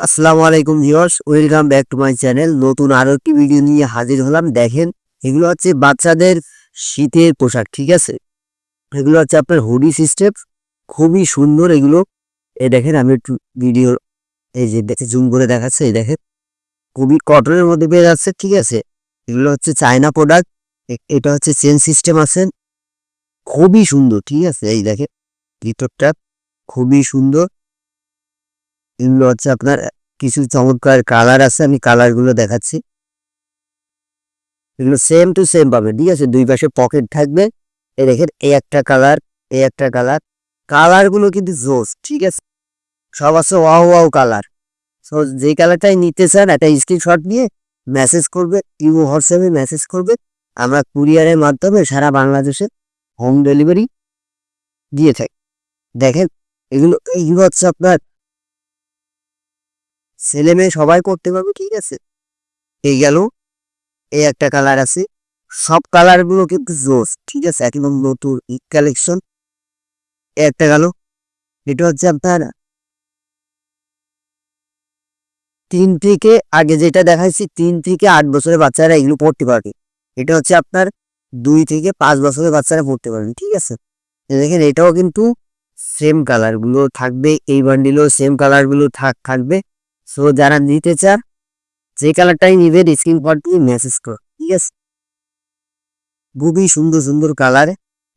আসসালামু আলাইকুম viewers, welcome back to my channel. নতুন আরও একটি ভিডিও নিয়ে হাজির হলাম। দেখেন, এগুলো হচ্ছে বাচ্চাদের শীতের পোশাক, ঠিক আছে? এগুলো হচ্ছে আপনার হুডি সিস্টেম, খুবই সুন্দর এগুলো। এই দেখেন, আমি একটু ভিডিও, এই যে দেখে জুম করে দেখাচ্ছে, এই দেখেন। খুবই কটনের মধ্যে পেয়ে যাচ্ছে, ঠিক আছে? এগুলো হচ্ছে চায়না প্রোডাক্ট এটা হচ্ছে চেন সিস্টেম আছে। খুবই সুন্দর, ঠিক আছে? এই দেখেন, ভিতরটা খুবই সুন্দর। এগুলো হচ্ছে আপনার, কিছু চমৎকার কালার আছে, আমি কালারগুলো দেখাচ্ছি। এগুলো সেম টু সেম পাবে ঠিক আছে? দুই পাশে পকেট থাকবে। এ দেখেন, এই একটা কালার এই একটা কালার কালারগুলো কিন্তু জোস ঠিক আছে? সব আছে ওয়াও ওয়াও কালার সো যে কালারটাই নিতে চান, একটা স্ক্রিনশট নিয়ে মেসেজ করবে ইউ হোয়াটসঅ্যাপে মেসেজ করবে। আমরা কুরিয়ারের মাধ্যমে সারা বাংলাদেশে হোম ডেলিভারি দিয়ে থাকি। দেখেন, এগুলো এগুলো হচ্ছে আপনার ছেলে মেয়ে সবাই করতে পারবে, ঠিক আছে। এই গেল, এই একটা কালার আছে। সব কালারগুলো কিন্তু জোস, ঠিক আছে। একদম নতুন ঈদ কালেকশন একটা গেল, এটা হচ্ছে আপনার তিন থেকে, আগে যেটা দেখাচ্ছি তিন থেকে আট বছরের বাচ্চারা এগুলো পড়তে পারবে। এটা হচ্ছে আপনার দুই থেকে পাঁচ বছরের বাচ্চারা পড়তে পারবে, ঠিক আছে। দেখেন, এটাও কিন্তু সেম কালারগুলো থাকবে, এই বান্ডিলেও সেম কালারগুলো থাক, থাকবে। সো যারা নিতে চান, যে কালারটাই নিবে স্ক্রিন পর দিয়ে মেসেজ করো, ঠিক আছে? খুবই সুন্দর সুন্দর কালার,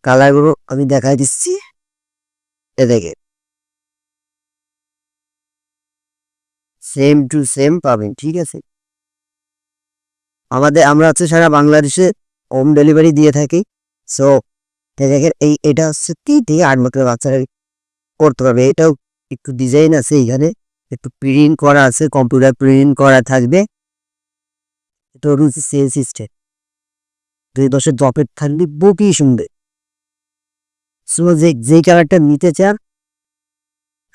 কালারগুলো আমি দেখাই দিচ্ছি। এ দেখে সেম টু সেম পাবেন, ঠিক আছে? আমাদের, আমরা হচ্ছে সারা বাংলাদেশে হোম ডেলিভারি দিয়ে থাকি। সো দেখেন, এই, এটা হচ্ছে কি দিয়ে আট বাচ্চারা করতে পারবে। এটাও একটু ডিজাইন আছে এখানে। একটু প্রিন্ট করা আছে কম্পিউটার প্রিন্ট করা থাকবে। এটা হচ্ছে সেল সিস্টেম দুই দশের ড্রপের থাকলে বুকই শুনবে সো যে, যেই কালারটা নিতে চান,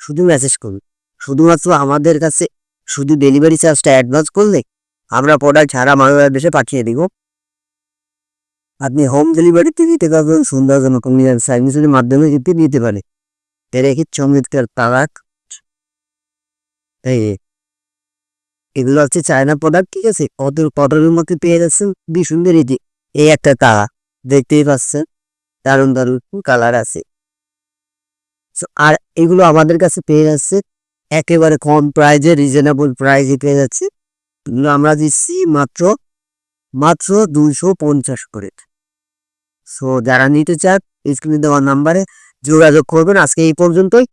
শুধু মেসেজ করুন। শুধুমাত্র আমাদের কাছে শুধু ডেলিভারি চার্জটা অ্যাডভান্স করলে আমরা প্রোডাক্ট সারা বাংলাদেশে পাঠিয়ে দিব। আপনি হোম ডেলিভারিতে নিতে পারবেন সুন্দরজনক সার্ভিসের মাধ্যমে যদি নিতে পারে। এর একই চমৎকার তালাক। এই, এগুলো হচ্ছে চায়না প্রোডাক্ট ঠিক আছে? কত কটনের মধ্যে পেয়ে যাচ্ছেন। খুবই সুন্দর যে এই একটা তারা, দেখতেই পাচ্ছেন? দারুণ দারুণ কালার আছে। আর এগুলো আমাদের কাছে পেয়ে যাচ্ছে। একেবারে কম প্রাইজে রিজনেবল প্রাইজে পেয়ে যাচ্ছে। এগুলো আমরা দিচ্ছি মাত্র মাত্র দুইশো পঞ্চাশ করে। সো যারা নিতে চান স্ক্রিনে দেওয়ার নাম্বারে যোগাযোগ করবেন। আজকে এই পর্যন্তই।